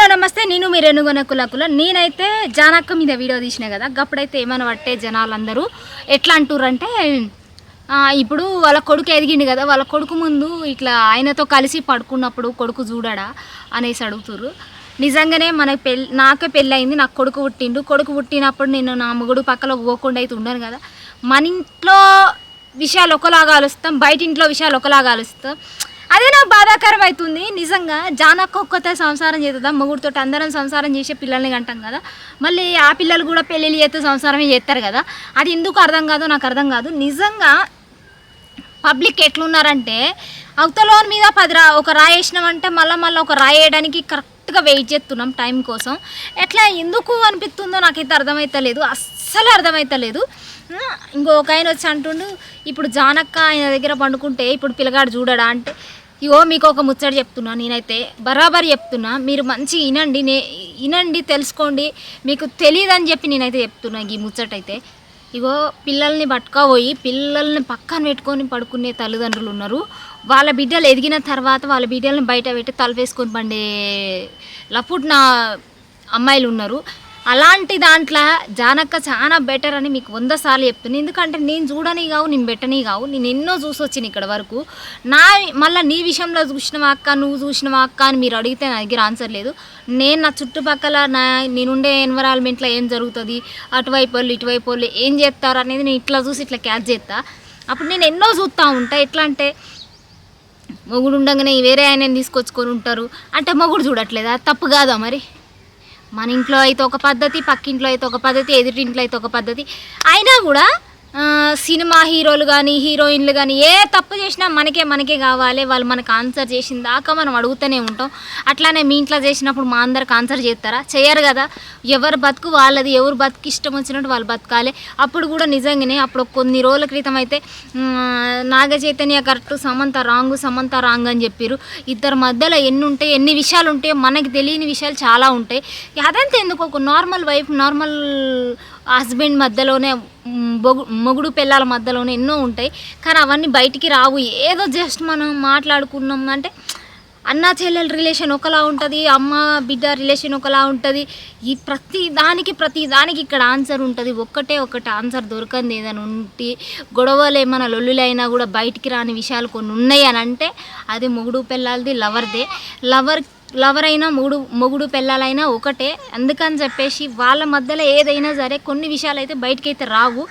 Hello నమస్తే. నేను మీరు ఎనుగొన కులకుల. నేనైతే జానక్క మీద వీడియో తీసిన కదా గప్పుడైతే ఏమైనా పట్టే జనాలందరూ ఎట్లా అంటారంటే ఇప్పుడు వాళ్ళ కొడుకు ఎదిగిండు కదా వాళ్ళ కొడుకు ముందు ఇట్లా ఆయనతో కలిసి పడుకున్నప్పుడు కొడుకు చూడడా అనేసి అడుగుతుర్రు. నిజంగానే మనకి పెళ్ళి నాకే పెళ్ళి అయింది నాకు కొడుకు పుట్టిండు. కొడుకు పుట్టినప్పుడు నేను నా మొగుడు పక్కలో పోకుండా అయితే ఉండను కదా. మన ఇంట్లో విషయాలు ఒకలాగా ఆలోస్తాం బయట ఇంట్లో విషయాలు ఒకలాగా ఆలోస్తాం అదే నాకు బాధాకరం అవుతుంది నిజంగా జానక్క ఒక్కతే సంసారం చేస్తుందా మొగుడితో అందరం సంసారం చేసే పిల్లల్ని కంటాం కదా. మళ్ళీ ఆ పిల్లలు కూడా పెళ్ళిళ్ళు చేస్తే సంసారమే చేస్తారు కదా. అది ఎందుకు అర్థం కాదో నాకు అర్థం కాదు. నిజంగా పబ్లిక్ ఎట్లున్నారంటే అవతలోని మీద పది రా ఒక రాయి వేసినామంటే మళ్ళీ మళ్ళీ ఒక రాయి వేయడానికి కరెక్ట్గా వెయిట్ చేస్తున్నాం టైం కోసం. ఎట్లా ఎందుకు అనిపిస్తుందో నాకైతే అర్థమవుతలేదు అస్సలు అర్థమవుతలేదు ఇంకో ఒక ఆయన వచ్చి అంటుండు ఇప్పుడు జానక్క ఆయన దగ్గర పండుకుంటే ఇప్పుడు పిల్లగాడు చూడడా? అంటే ఇగో మీకు ఒక ముచ్చట చెప్తున్నా నేనైతే బరాబర్ చెప్తున్నా మీరు మంచి వినండి నే వినండి తెలుసుకోండి మీకు తెలియదని చెప్పి నేనైతే చెప్తున్నా ఈ ముచ్చట అయితే ఇగో పిల్లల్ని పట్టుకపోయి పిల్లల్ని పక్కన పెట్టుకొని పడుకునే తల్లిదండ్రులు ఉన్నారు. వాళ్ళ బిడ్డలు ఎదిగిన తర్వాత వాళ్ళ బిడ్డల్ని బయట పెట్టి తలవేసుకొని పండే లపుట్ నా అమ్మాయిలు ఉన్నారు. అలాంటి దాంట్లో జానక్క చాలా బెటర్ అని మీకు వంద సార్లు చెప్తుంది. ఎందుకంటే నేను చూడని కావు నేను పెట్టని కావు నేను ఎన్నో చూసి వచ్చిన ఇక్కడ వరకు. నా మళ్ళీ నీ విషయంలో చూసినవా అక్క నువ్వు చూసినవా అక్క అని మీరు అడిగితే నా దగ్గర ఆన్సర్ లేదు. నేను నా చుట్టుపక్కల నా నేనుండే ఎన్విరాన్మెంట్లో ఏం జరుగుతుంది అటువైపు వాళ్ళు ఇటువైపు వాళ్ళు ఏం చేస్తారు అనేది నేను ఇట్లా చూసి ఇట్లా క్యాచ్ చేస్తా. అప్పుడు నేను ఎన్నో చూస్తూ ఉంటా. ఎట్లా అంటే మొగుడు ఉండగానే వేరే ఆయన తీసుకొచ్చుకొని ఉంటారు. అంటే మొగుడు చూడట్లేదా? తప్పు కాదా మరి? మన ఇంట్లో అయితే ఒక పద్ధతి పక్కింట్లో అయితే ఒక పద్ధతి ఎదుటింట్లో అయితే ఒక పద్ధతి. అయినా కూడా సినిమా హీరోలు కానీ హీరోయిన్లు కానీ ఏ తప్పు చేసినా మనకే మనకే కావాలి. వాళ్ళు మనకు ఆన్సర్ చేసిన దాకా మనం అడుగుతూనే ఉంటాం. అట్లానే మీ ఇంట్లో చేసినప్పుడు మా అందరికి ఆన్సర్ చేస్తారా? చేయరు కదా. ఎవరు బతుకు వాళ్ళది ఎవరు బతుకు ఇష్టం వచ్చినట్టు వాళ్ళు బతకాలి. అప్పుడు కూడా నిజంగానే అప్పుడు కొన్ని రోజుల క్రితం అయితే Naga Chaitanya correct Samantha wrong Samantha wrong అని చెప్పారు ఇద్దరి మధ్యలో ఎన్ని ఉంటాయి ఎన్ని విషయాలు ఉంటాయో మనకి తెలియని విషయాలు చాలా ఉంటాయి. అదంతా ఎందుకు ఒక నార్మల్ వైఫ్ నార్మల్ హస్బెండ్ మధ్యలోనే బొగు మొగుడు పిల్లల మధ్యలోనే ఎన్నో ఉంటాయి. కానీ అవన్నీ బయటికి రావు. ఏదో జస్ట్ మనం మాట్లాడుకున్నాం అంటే అన్న చెల్లెల రిలేషన్ ఒకలా ఉంటుంది అమ్మ బిడ్డ రిలేషన్ ఒకలా ఉంటుంది. ఈ ప్రతి దానికి ప్రతి దానికి ఇక్కడ ఆన్సర్ ఉంటుంది. ఒక్కటే ఒకటి ఆన్సర్ దొరకంది ఏదైనా ఉంటే గొడవలు ఏమైనా లొల్లులైనా కూడా బయటికి రాని విషయాలు కొన్ని ఉన్నాయి అని అంటే అది మొగుడు పిల్లలది లవర్దే. లవర్ లవర్ అయినా మొగుడు మొగుడు పిల్లలైనా ఒకటే. అందుకని చెప్పేసి వాళ్ళ మధ్యలో ఏదైనా సరే కొన్ని విషయాలు అయితే బయటకైతే రావు.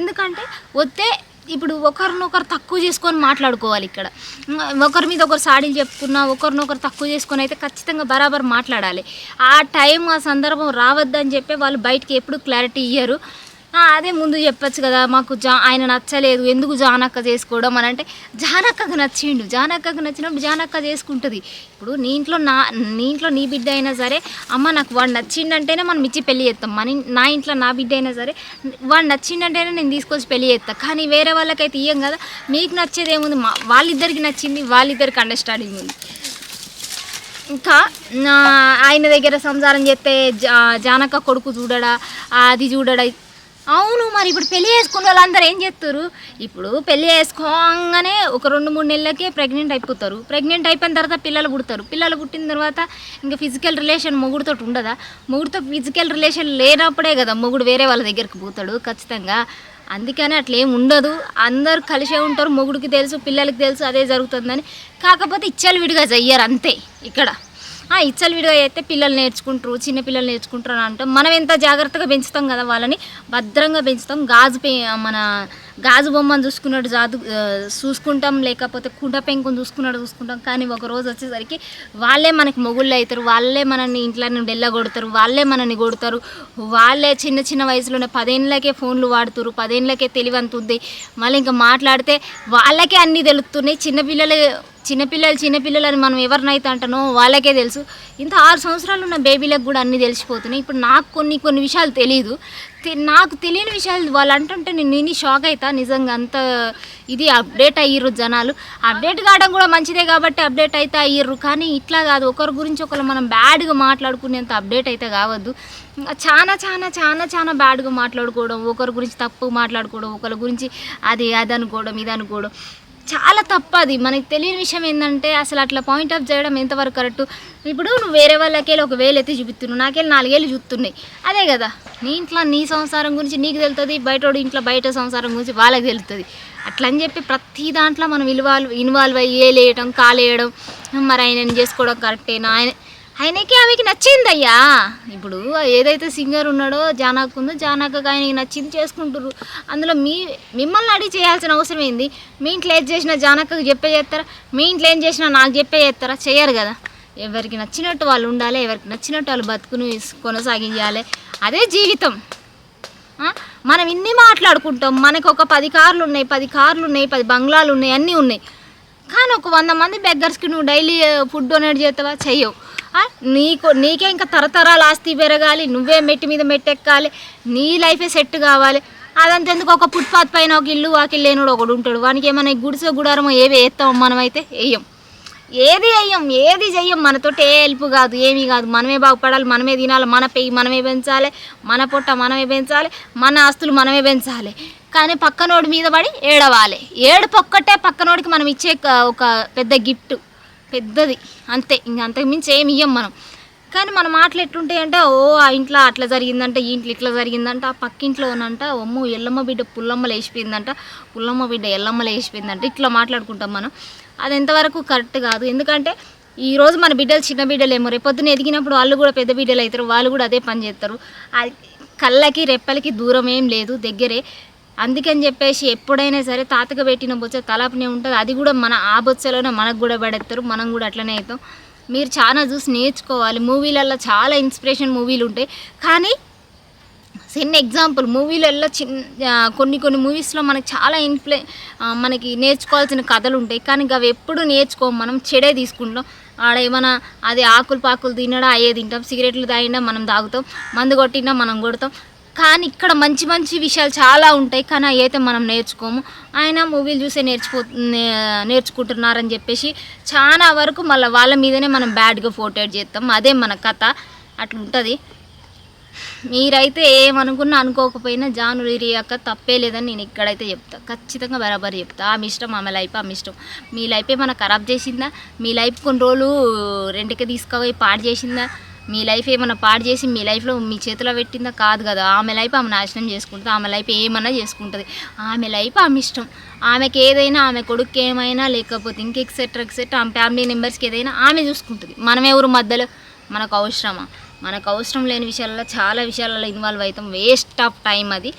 ఎందుకంటే వస్తే ఇప్పుడు ఒకరినొకరు తక్కువ చేసుకొని మాట్లాడుకోవాలి ఇక్కడ. ఒకరి మీద ఒకరు సాడీలు చెప్పుకున్నా ఒకరినొకరు తక్కువ చేసుకొని అయితే ఖచ్చితంగా బరాబర్ మాట్లాడాలి. ఆ టైం ఆ సందర్భం రావద్దని చెప్పి వాళ్ళు బయటికి ఎప్పుడు క్లారిటీ ఇయ్యరు. అదే ముందు చెప్పచ్చు కదా మాకు జా ఆయన నచ్చలేదు ఎందుకు జానక్క చేసుకోవడం అని అంటే జానక్కకు నచ్చిండు. జానక్కకు నచ్చినప్పుడు జానక్క చేసుకుంటుంది. ఇప్పుడు నీ ఇంట్లో నా నీ ఇంట్లో నీ బిడ్డ అయినా సరే అమ్మ నాకు వాడు నచ్చిండంటేనే మనం ఇచ్చి పెళ్ళి చేస్తాం. మన నా ఇంట్లో నా బిడ్డ అయినా సరే వాడు నచ్చిండంటేనే నేను తీసుకొచ్చి పెళ్ళి చేస్తాను కానీ వేరే వాళ్ళకైతే ఇయ్యం కదా మీకు నచ్చేది ఏముంది? మా వాళ్ళిద్దరికి నచ్చింది వాళ్ళిద్దరికి అండర్స్టాండింగ్ ఉంది. ఇంకా ఆయన దగ్గర సంసారం చేస్తే జా జానక కొడుకు చూడడా అది చూడడా అవును మరి ఇప్పుడు పెళ్ళి చేసుకున్న వాళ్ళందరూ ఏం చేస్తారు? ఇప్పుడు పెళ్ళి చేసుకోగానే ఒక రెండు మూడు నెలలకే ప్రెగ్నెంట్ అయిపోతారు. ప్రెగ్నెంట్ అయిపోయిన తర్వాత పిల్లలు పుడతారు. పిల్లలు పుట్టిన తర్వాత ఇంకా ఫిజికల్ రిలేషన్ మొగుడుతో ఉండదా? మొగుడుతో ఫిజికల్ రిలేషన్ లేనప్పుడే కదా మొగుడు వేరే వాళ్ళ దగ్గరికి పోతాడు ఖచ్చితంగా. అందుకని అట్లా ఏం ఉండదు. అందరు కలిసే ఉంటారు. మొగుడికి తెలుసు పిల్లలకి తెలుసు అదే జరుగుతుందని. కాకపోతే ఇచ్చలు విడిగా చెయ్యరు అంతే ఇక్కడ. ఇచ్చలు విడిగా అయితే పిల్లలు నేర్చుకుంటారు చిన్న పిల్లలు నేర్చుకుంటారు అని అంటాం. మనం ఎంత జాగ్రత్తగా పెంచుతాం కదా వాళ్ళని? భద్రంగా పెంచుతాం. గాజు మన గాజు బొమ్మను చూసుకున్నట్టు జాదు చూసుకుంటాం లేకపోతే కుండ పెంకుని చూసుకున్నాడు చూసుకుంటాం. కానీ ఒక రోజు వచ్చేసరికి వాళ్ళే మనకి మొగుళ్ళు అవుతారు వాళ్ళే మనల్ని ఇంట్లో నుండి వెళ్ళగొడతారు వాళ్ళే మనల్ని కొడతారు. వాళ్ళే చిన్న చిన్న వయసులోనే పదేళ్ళకే ఫోన్లు వాడుతారు పదేళ్ళకే తెలివంతుంది మళ్ళీ ఇంకా మాట్లాడితే వాళ్ళకే అన్నీ తెలుస్తున్నాయి చిన్నపిల్లలు చిన్నపిల్లలు చిన్నపిల్లలు అని మనం ఎవరినైతే అంటానో వాళ్ళకే తెలుసు. ఇంత ఆరు సంవత్సరాలు ఉన్న బేబీలకు కూడా అన్నీ తెలిసిపోతున్నాయి. ఇప్పుడు నాకు కొన్ని కొన్ని విషయాలు తెలియదు నాకు తెలియని విషయాలు వాళ్ళు అంటుంటే నేను నేను షాక్ అవుతా నిజంగా అంత ఇది అప్డేట్ అయ్యిర్రు జనాలు. అప్డేట్ కావడం కూడా మంచిదే కాబట్టి అప్డేట్ అయితే అయ్యిర్రు. కానీ ఇట్లా కాదు. ఒకరి గురించి ఒకరు మనం బ్యాడ్గా మాట్లాడుకునేంత అప్డేట్ అయితే కావద్దు. చాలా చాలా చాలా చాలా బ్యాడ్గా మాట్లాడుకోవడం ఒకరి గురించి తప్పు మాట్లాడుకోవడం ఒకరి గురించి అది అది అనుకోవడం ఇది అనుకోవడం చాలా తప్పది. మనకి తెలియని విషయం ఏంటంటే అసలు అట్లా పాయింట్ ఆఫ్ చేయడం ఎంతవరకు కరెక్ట్ ఇప్పుడు నువ్వు వేరే వాళ్ళకెళ్ళి ఒక వేలు ఎత్తి చూపిస్తున్నావు నాకెళ్ళి నాలుగేళ్ళు చూస్తున్నాయి. అదే కదా. నీ ఇంట్లో నీ సంసారం గురించి నీకు తెలుస్తుంది బయటోడు ఇంట్లో బయట సంసారం గురించి వాళ్ళకి తెలుస్తుంది అట్లా అని చెప్పి ప్రతి దాంట్లో మనం ఇన్వాల్వ్ ఇన్వాల్వ్ అయ్యి ఏలేయడం కాలేయడం మరి ఆయన చేసుకోవడం కరెక్టేనా ఆయన ఆయనకి ఆమెకి నచ్చింది అయ్యా ఇప్పుడు ఏదైతే సింగర్ ఉన్నాడో జానాకు ఉందో జానాకు ఆయనకి నచ్చింది చేసుకుంటారు అందులో మీ మిమ్మల్ని అడిగి చేయాల్సిన అవసరం ఏంది? మీ ఇంట్లో ఏది చేసినా జానక్కకు చెప్పే చేస్తారా? మీ ఇంట్లో ఏం చేసినా నాకు చెప్పే చేస్తారా? చేయరు కదా. ఎవరికి నచ్చినట్టు వాళ్ళు ఉండాలి ఎవరికి నచ్చినట్టు వాళ్ళు బతుకుని కొనసాగించాలి. అదే జీవితం. మనం ఇన్ని మాట్లాడుకుంటాం మనకు ఒక పది కార్లు ఉన్నాయి పది కార్లు ఉన్నాయి పది బంగ్లాలు ఉన్నాయి అన్నీ ఉన్నాయి. కానీ ఒక వంద మంది బెగ్గర్స్కి నువ్వు డైలీ ఫుడ్ డొనేట్ చేస్తావా? చెయ్యవు. నీకు నీకే ఇంకా తరతరాల ఆస్తి పెరగాలి నువ్వే మెట్టి మీద మెట్టెక్కాలి నీ లైఫే సెట్ కావాలి. అదంతా ఎందుకు? ఒక ఫుట్పాత్ పైన ఒక ఇల్లు వాకిల్ లేనుడు ఒకడు ఉంటాడు. వానికి ఏమైనా గుడిసె గుడారమో ఏవి వేస్తాం మనమైతే వేయం. ఏది వేయం ఏది చెయ్యం? మనతోటి ఏ హెల్ప్ కాదు ఏమీ కాదు. మనమే బాగుపడాలి మనమే తినాలి మన పెయ్యి మనమే పెంచాలి మన పొట్ట మనమే పెంచాలి మన ఆస్తులు మనమే పెంచాలి. కానీ పక్కనోడి మీద పడి ఏడవాలి. ఏడుపు ఒక్కటే పక్కనోడికి మనం ఇచ్చే ఒక పెద్ద గిఫ్ట్. పెద్దది. అంతే ఇంక అంతకు మించి ఏమి ఇయ్యం మనం. కానీ మన మాటలు ఎట్లుంటాయంటే ఓ ఆ ఇంట్లో అట్లా జరిగిందంట ఈ ఇంట్లో ఇట్లా జరిగిందంట ఆ పక్కింట్లోనంట అమ్మో ఎల్లమ్మ బిడ్డ పుల్లమ్మ లేచిపోయిందంట పుల్లమ్మ బిడ్డ ఎల్లమ్మ లేచిపోయిందంట ఇట్లా మాట్లాడుకుంటాం మనం. అది ఎంతవరకు కరెక్ట్ కాదు. ఎందుకంటే ఈ రోజు మన బిడ్డలు చిన్న బిడ్డలేమో రేపొద్దున ఎదిగినప్పుడు వాళ్ళు కూడా పెద్ద బిడ్డలు అవుతారు వాళ్ళు కూడా అదే పని చేస్తారు. అది కళ్ళకి రెప్పలకి దూరం ఏం లేదు దగ్గరే. అందుకని చెప్పేసి ఎప్పుడైనా సరే తాతకు పెట్టిన బొచ్చ తలపనే ఉంటుంది. అది కూడా మన ఆ బొచ్చలోనే మనకు కూడా పడేస్తారు మనం కూడా అట్లనే అవుతాం. మీరు చాలా చూసి నేర్చుకోవాలి. మూవీలలో చాలా ఇన్స్పిరేషన్ మూవీలు ఉంటాయి. కానీ చిన్న ఎగ్జాంపుల్ మూవీలలో చిన్న కొన్ని కొన్ని మూవీస్లో మనకి చాలా ఇన్ఫ్లే మనకి నేర్చుకోవాల్సిన కథలు ఉంటాయి. కానీ అవి ఎప్పుడు నేర్చుకోం. మనం చెడే తీసుకుంటాం. ఆడ ఏమైనా అది ఆకులు పాకులు తినడా అయ్యే తింటాం. సిగరెట్లు తాగినా మనం తాగుతాం. మందు కొట్టినా మనం కొడతాం. కానీ ఇక్కడ మంచి మంచి విషయాలు చాలా ఉంటాయి కానీ అవి అయితే మనం నేర్చుకోము. ఆయన మూవీలు చూసే నేర్చుకో నే- నేర్చుకుంటున్నారని చెప్పేసి చాలా వరకు మళ్ళీ వాళ్ళ మీదనే మనం బ్యాడ్గా ఫోటేట్ చేస్తాం. అదే మన కథ. అట్లా ఉంటుంది మీరైతే ఏమనుకున్నా అనుకోకపోయినా జాను రియాక తప్పే లేదని నేను ఇక్కడైతే చెప్తా. ఖచ్చితంగా బరాబర్ చెప్తా. ఆమె ఇష్టం ఆమె లైఫ్ ఆమె ఇష్టం. మీ లైఫే మన ఖరాబ్ చేసిందా? మీ లైఫ్ కొన్ని రోజులు రెండుకి తీసుకుపోయి పాడు చేసిందా? మీ లైఫ్ ఏమైనా పాడు చేసి మీ లైఫ్లో మీ చేతిలో పెట్టిందా? కాదు కదా. ఆమె లైఫ్ ఆమె నాశనం చేసుకుంటుంది. ఆమె లైఫ్ ఏమన్నా చేసుకుంటుంది. ఆమె లైఫ్ ఆమె ఇష్టం. ఆమెకి ఏదైనా ఆమె కొడుకు ఏమైనా లేకపోతే ఇంక ఎక్సెట్రా ఎక్సెట్రా ఆమె ఫ్యామిలీ మెంబర్స్కి ఏదైనా ఆమె చూసుకుంటుంది. మనం ఎవరు మధ్యలో? మనకు అవసరమా? మనకు అవసరం లేని విషయాలలో చాలా విషయాలలో ఇన్వాల్వ్ అవుతాం. వేస్ట్ ఆఫ్ టైం అది.